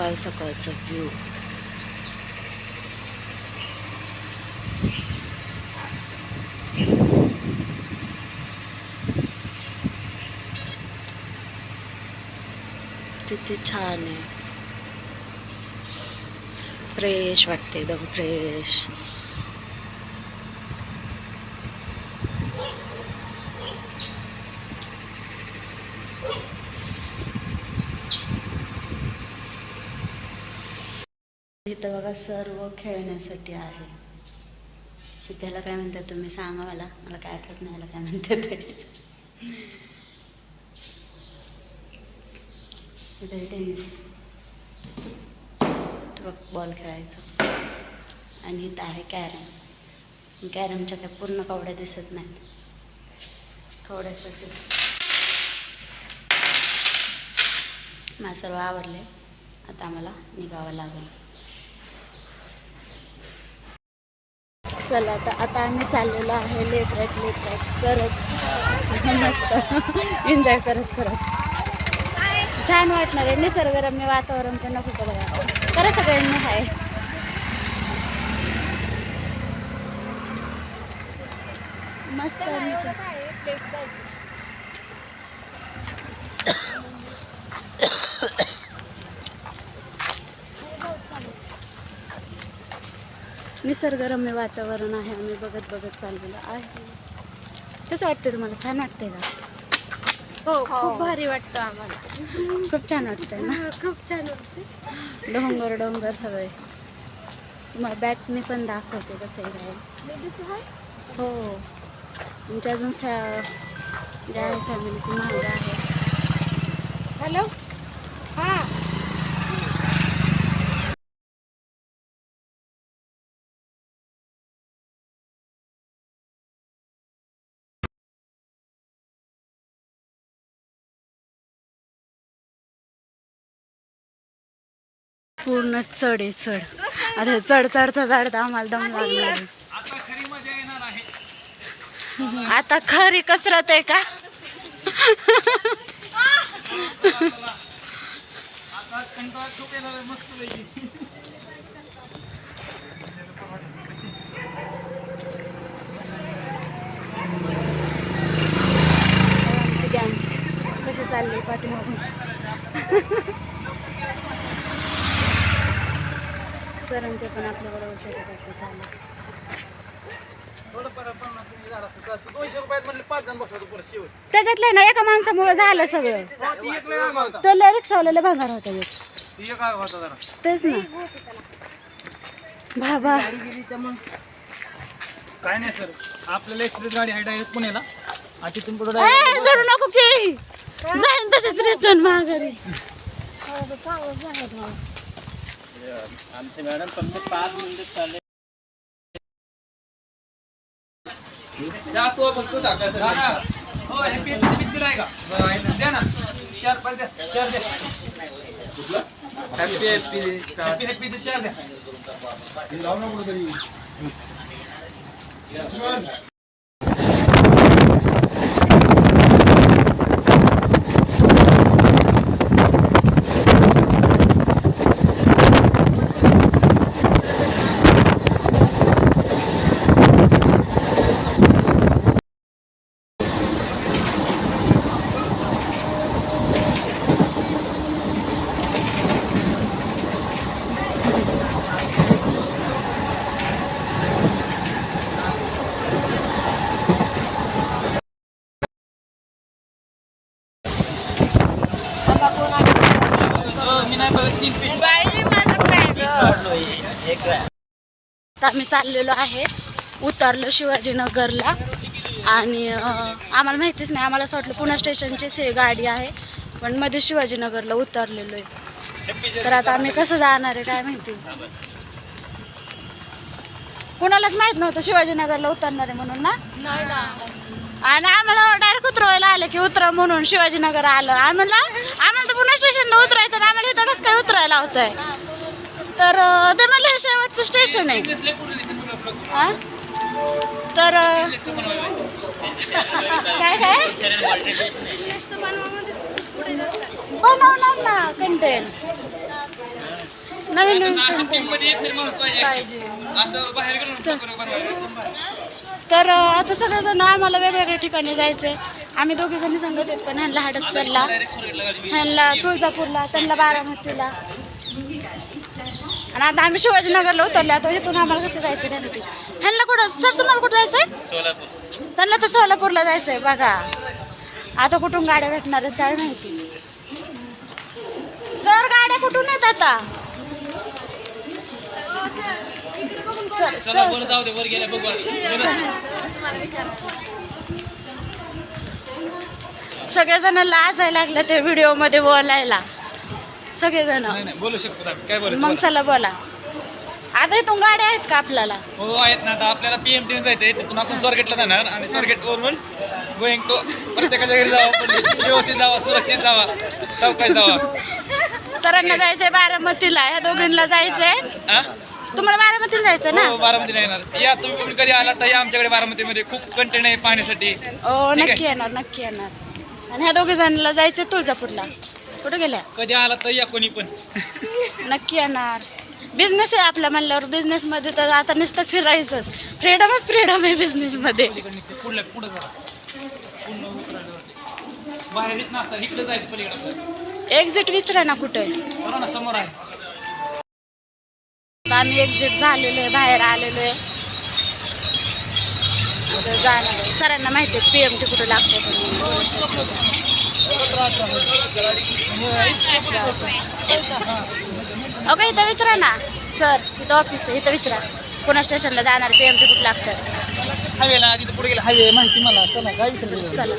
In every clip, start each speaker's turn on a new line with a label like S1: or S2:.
S1: सकाळ सकाळचा व्ह्यू तिथे छान आहे. फ्रेश वाटते एकदम फ्रेश इथं बघा सर्व खेळण्यासाठी आहे. हे त्याला काय म्हणतात तुम्ही? सांगा मला. मला काय आठवत नाही याला काय म्हणतात ते. टेनिस. बघ बॉल खेळायचा. आणि इथं आहे कॅरम. कॅरमच्या काय पूर्ण कवड्या दिसत नाहीत. थोड्याशाच. मला सर्व आवडले. आता आम्हाला निघावं लागेल. चला आता आता आम्ही चाललेलो आहे लेटरट लेटरट करत. मस्त एन्जॉय करत करत. छान वाटणार आहे. निसर्गरम्य वातावरण पण नको बघा करा सगळ्यांनी आहे मस्त निसर्गरम्य वातावरण आहे आम्ही बघत बघत चाललेलो आहे. कसं वाटतं तुम्हाला? छान वाटतंय का?
S2: हो खूप भारी वाटतं आम्हाला.
S1: खूप छान वाटतंय ना?
S2: खूप छान वाटतं
S1: डोंगर डोंगर सगळे. तुम्हाला बॅटनी पण दाखवते कसं आहे हो तुमच्या अजून फॅ जे आहे फॅमिली ती महाग आहे.
S2: हॅलो हा.
S1: पूर्ण चढ आहे चढ. आता चढ चढता चढता आम्हाला दम लागणार
S3: आता खरी आहे
S1: कसरत आहे का?
S3: कसे चालले आहे
S1: कशी चालली पाठीमागून सर आणि ते पण चाललं.
S3: दोनशे रुपयात म्हणले पाच जण बसवतो परत शेवट.
S1: त्याच्यातलं ना एका माणसामुळे झालं सगळं.
S3: हो, ती एक लय आगा होता.
S1: तो लय रिक्षावाल्याला भांगार होता एक.
S3: ती एक आगा होता जरा.
S1: तेच ना. बाबा.
S3: काय नाही सर. आपल्याला एक्सप्रेस गाडी आहे डायरेक्ट पुण्याला. आणि तिथून पुढे
S1: ए, धरू नको की. जाईन तशीच रिटर्न माघारी.
S3: आमचे मॅडम फक्त पाच मिनिट चालले. तू फक्त हो हॅपी बिस्किट आहे का? द्या ना. चार पाच द्या. चार द्या. हॅपी हॅपी हॅपी हॅपी चार द्या. मी नाही बघत तीन पीस
S1: आता आम्ही चाललेलो आहे उतरलो शिवाजीनगरला. आणि आम्हाला माहितीच नाही आम्हाला असं वाटलं पुणे स्टेशनचीच ही गाडी आहे पण मध्ये शिवाजीनगरला उतरलेलो आहे. तर आता आम्ही कसं जाणार आहे काय माहिती. कोणालाच माहीत नव्हतं शिवाजीनगरला उतरणार आहे म्हणून ना? आणि आम्हाला डायरेक्ट उतरवायला आलं की उतरा म्हणून शिवाजीनगर आलं. आम्हाला आम्हाला तर पुणे स्टेशनला उतरायचं आणि आम्हाला इथं कसं काय उतरायला होतंय? तर ते म्हणलं हे शेवटचं स्टेशन आहे. हा? तर काय काय? बनवणार ना कंटेंट नवीन
S3: असं एक तरी माणूस पाहिजे.
S1: पाहिजे.
S3: असं बाहेर गेलो ना टोकर बनवायला.
S1: तर अं, आता सगळेजण आम्हाला वेगवेगळ्या ठिकाणी जायचंय. आम्ही दोघे जणी सांगत आहेत पण ह्यांना हडपसरला.
S3: गाडी.
S1: ह्यांना तुळजापूरला त्यांना बारामतीला. आणि आता आम्ही शिवाजीनगरला उतरले. आता इथून आम्हाला कसं जायचं नक्की ह्यांना कुठं? सर तुम्हाला कुठं जायचंय?
S3: सोलापूर.
S1: त्यांना तर सोलापूरला जायचंय बघा. आता कुठून गाड्या भेटणार आहेत काय माहिती? सर गाड्या कुठून आहेत आता. सगळेजण लाजायला लागले ते व्हिडिओमध्ये बोलायला. सगळेजण.
S3: नाही नाही बोलू शकतो आम्ही काय बोलायचं
S1: मग
S3: बोला.
S1: चला बोला. आता इथून गाड्या आहेत का आपल्याला?
S3: हो आहेत ना. आता आपल्याला पीएम टीने जायचं आहे तिथून आपण स्वारगेटला जाणार आणि स्वारगेट वरून गोईंग टू प्रत्येकाच्या घरी जावं व्यवस्थित जावा सुरक्षित जावा. सावकाश जावा.
S1: सरांना जायचंय बारामतीला. ह्या दोघींना जायचंय.
S3: हा?
S1: तुम्हाला बारामतीला जायचं ना?
S3: हो बारामती येणार. या तुम्ही पण कधी आला तर या आमच्याकडे बारामतीमध्ये. खूप कंटेंट आहे पाहण्यासाठी.
S1: हो
S3: ठीक आहे.
S1: नक्की येणार नक्की येणार. आणि ह्या दोघी जणांना जायचंय तुळजापूरला. कुठं गेल्या?
S3: कधी आला तर या कोणी पण.
S1: नक्की येणार. बिझनेस आहे आपल्या म्हणल्यावर बिझनेसमध्ये तर आता नुसतं फिरायचंच. फ्रीडमच फ्रीडम आहे
S3: पुढं बाहेर येत इकडे जायचं पलीकडे.
S1: एक्झिट विचारा ना कुठे
S3: ना समोर आहे.
S1: आम्ही एक्झिट झालेलो आहे बाहेर आलेलो आहे. जाणार. सरांना माहिती आहे पी एम टी कुठं लागतं. ओके इथं विचारा ना. सर इथं ऑफिस आहे. इथं विचारा. पुन्हा स्टेशनला जाणार पी एम टी कुठं लागतं
S3: हायवेला तिथे पुढे गेला. हायवे माहिती मला. चला काय विचारायचं
S1: चला.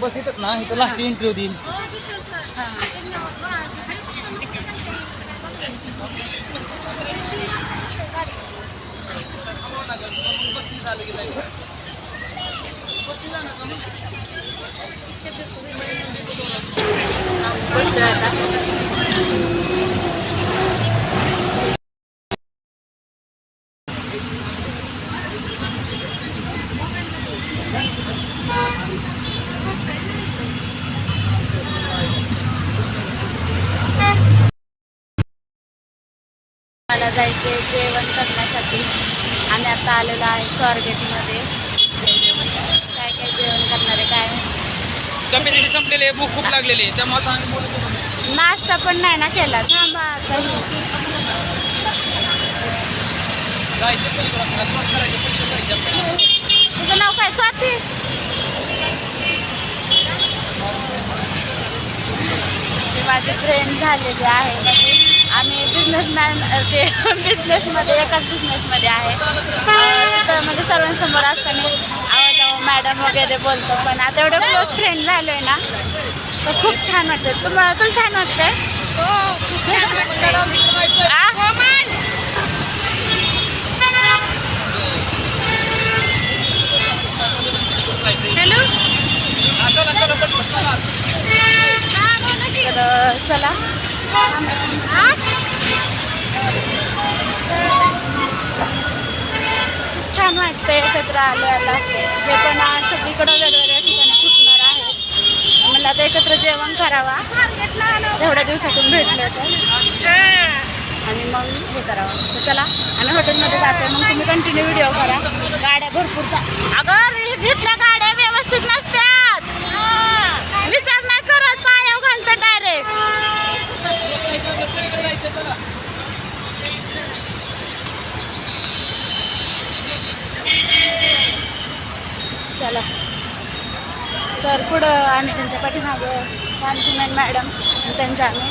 S3: बस येतात ना इथं लास्ट इंटरव्ह्यू देईन
S1: जायचे जेवण करण्यासाठी. आम्ही आता आलेलो आहे स्वारगेटमध्ये. काय काय जेवण करणार आहे काय.
S3: कमी संपलेले भूक खूप लागलेली आहे त्यामुळे आता आम्ही बोलत होतो.
S1: नाश्ता पण नाही ना केला थांबा आता हे.
S3: जायचं पलीकडे आपल्याला. क्रॉस करायचं, पलीकडे जायचं आपल्याला.
S1: तुझं नाव काय स्वाती ते माझे फ्रेंड झालेले आहे म्हणजे आम्ही बिझनेसमॅन ते बिझनेसमध्ये एकाच बिझनेसमध्ये आहे तिथं म्हणजे सर्वांसमोर असताना मॅडम वगैरे बोलतो पण आता एवढं क्लोज फ्रेंड झालो आहे ना तर खूप छान वाटतं तुम्हाला तुला छान वाटतंय. आ? हॅलो?
S3: हा, चला.
S1: तर छान वाटतं एकत्र आले. आता हे पण सगळीकडं वेगवेगळ्या ठिकाणी फुटणार आहे. मला आता एकत्र जेवण करावा. एवढ्या दिवसातून भेटलं आणि मग हे करावं. तर चला आम्ही हॉटेलमध्ये जातोय मग तुम्ही कंटिन्यू व्हिडिओ करा. गाड्या भरपूर अगं घेतल्या गाड्या व्यवस्थित नसतात विचार नाही करत पायाव घालतं डायरेक्ट चला सर पुढं आम्ही त्यांच्या पाठीमागं आमची मॅन मॅडम त्यांच्या आम्ही